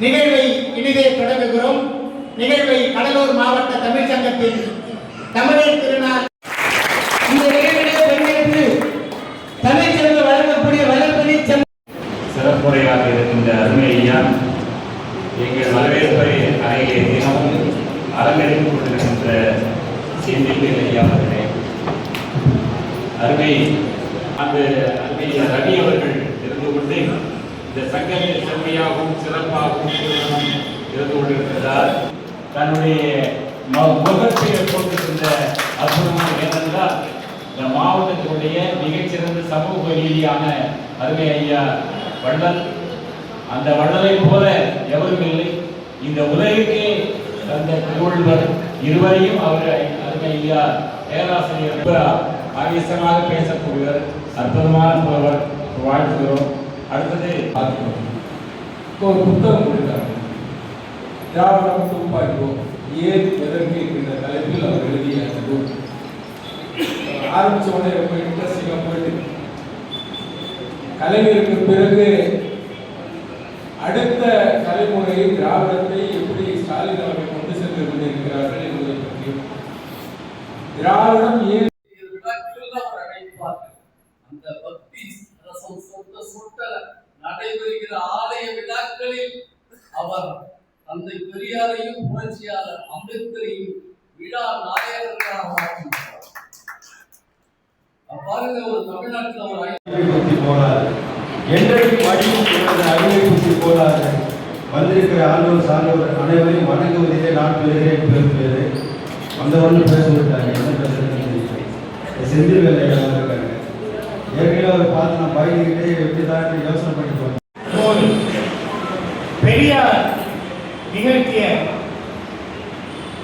நிகழ்வை இனிதே தொடங்குகிறோம். நிகழ்வை கடலூர் மாவட்ட தமிழ் சங்கத்தின் தமிழர் திருநாள் இந்த நிகழ்விலே பங்கேற்று தமிழ் செல்வ வழங்கக்கூடிய வளர்ப்பணி செம் சிறப்புரையாக இருக்கின்ற அருமை ஐயா எங்கள் வரவேற்பை அறையிலே தினமும் அரங்கேறிக் கொண்டிருக்கின்ற செந்தில் ஐயா அவர்களே. அருமை அந்த அருமை ஐயா ரவி அவர்கள் இந்த செம்மையாகவும் சிறப்பாகவும் இருந்து கொண்டிருக்கிறார் தன்னுடைய மு- முகத்திலே போட்டிருக்கின்ற அற்புதமான ஏனென்றால் இந்த மாவட்டத்தினுடைய மிகச்சிறந்த சமூக ரீதியான அருமை ஐயா வள்ளல். அந்த வள்ளலை போல எவரும் இல்லை. இந்த உலகிற்கே தந்த திருவள்ளுவர் இருவரையும் அவர் அருமை ஐயா பேராசிரியர் ஆவேசமாக பேசக்கூடியவர் அற்புதமான புலவர். வாழ்த்துகிறோம். அடுத்தது பார்க்கிறோம் இப்போ ஒரு புத்தகம் கொடுத்தாங்க திராவிடம் துப்பாக்கியோ ஏன் எதற்கு என்ற தலைப்பில் அவர் எழுதிய அந்த நூல். ஆரம்பிச்ச உடனே ரொம்ப இன்ட்ரெஸ்டிங்காக போயிட்டு கலைஞருக்கு பிறகு அடுத்த தலைமுறை திராவிடத்தை எப்படி ஸ்டாலின் அவர்கள் கொண்டு சென்று கொண்டிருக்கிறார்கள் என்பதை பற்றியும் திராவிடம் ஏன் அந்த பக்தி நடைபெறுகிற ஆலய விழாக்களில் அவர் தந்தை பெரியாரையும் புரட்சியாளர் அம்பேத்கரையும் விழா நாயகர்களாக மாற்றினார். பாருங்க ஒரு தமிழ்நாட்டில் ஒரு ஐ- போனார் என்றைக்கும் அடியும் என்பது போனார் வந்திருக்கிற ஆண்டவர் சார்ந்தவர் அனைவரையும் வணங்குவதிலே நான் பெறுகிறேன் பெரும் பேரு வந்தவொன்னு பேச விட்டாங்க என்ன செந்தில் வேலையாக இருக்காங்க. ஏற்கனவே அவர் பார்த்து நான் பயந்துக்கிட்டே எப்படி தான் யோசனை பண்ணி நிகழ்த்திய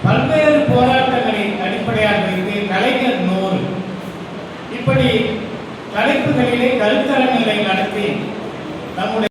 பல்வேறு போராட்டங்களின் அடிப்படையாக வைத்து கலைஞர் நூறு. இப்படி தலைப்புகளிலே கருத்தரங்களை நடத்தி நம்முடைய